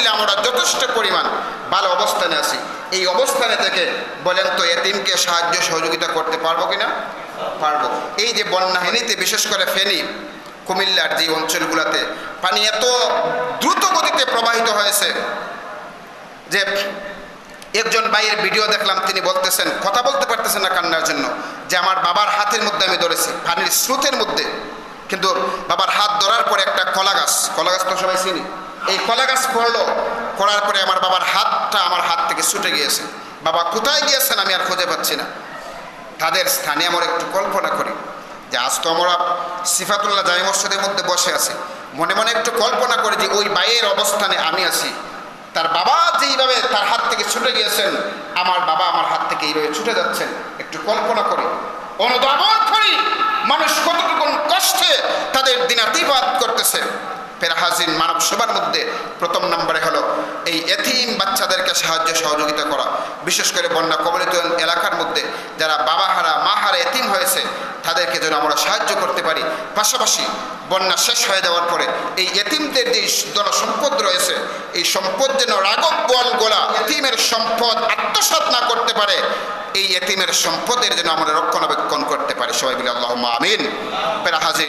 আলহামদুলিল্লাহ আমরা যথেষ্ট পরিমাণ ভালো অবস্থানে আছি। এই অবস্থানে থেকে বলেন তো এতিমকে সাহায্য, সহযোগিতা করতে পারব কিনা? পারব। এই যে বন্যাহিনীতে, বিশেষ করে ফেনী, কুমিল্লার যে অঞ্চলগুলোতে পানি এত দ্রুত গতিতে প্রবাহিত হয়েছে যে একজন ভাইয়ের ভিডিও দেখলাম, তিনি বলতেছেন, কথা বলতে পারতেছেন না কান্নার জন্য, যে আমার বাবার হাতের মধ্যে আমি ধরেছি, পানির স্রোতের মধ্যে। কিন্তু বাবার হাত ধরার পরে কলা গাছ কলা গাছ তো সবাই চিনি। এই কলা গাছ পড়ল পড়ার পরে আমার বাবার হাতটা আমার হাত থেকে ছুটে গিয়েছে। বাবা কোথায় গিয়েছেন আমি আর খুঁজে পাচ্ছি না। তাদের স্থানে আমার একটু কল্পনা করি যে আজ তো আমরা সিফাতুল্লাহ জামি মসজিদের মধ্যে বসে আছি। মনে মনে একটু কল্পনা করি যে ওই বাইয়ের অবস্থানে আমি আছি। তার বাবা যেইভাবে তার হাত থেকে ছুটে গিয়েছেন, আমার বাবা আমার হাত থেকে এইভাবে ছুটে যাচ্ছেন, একটু কল্পনা করি। অনুধাবন করি। মানুষ কতটুকু কষ্টে তাদের দিনাতিবাদ করতেছে ফের হাজিন মানব সবার মধ্যে প্রথম নম্বরে হলো এই এথিম বাচ্চাদেরকে সাহায্য সহযোগিতা করা। বিশেষ করে বন্যা কবলিত এলাকার মধ্যে যারা বাবা হারা মা হারা এতিম হয়েছে, তাদেরকে যেন আমরা সাহায্য করতে পারি। পাশাপাশি বন্যা শেষ হয়ে যাওয়ার পরে এই এতিমদের যে সম্পদ রয়েছে, এই সম্পদ যেন রাগব বল গোলা এতিমের সম্পদ আত্মসাৎ না করতে পারে, এই এতিমের সম্পদের যেন আমরা রক্ষণাবেক্ষণ করতে পারি। সবাই মিলে আল্লাহ আমিন। পেরা হাজির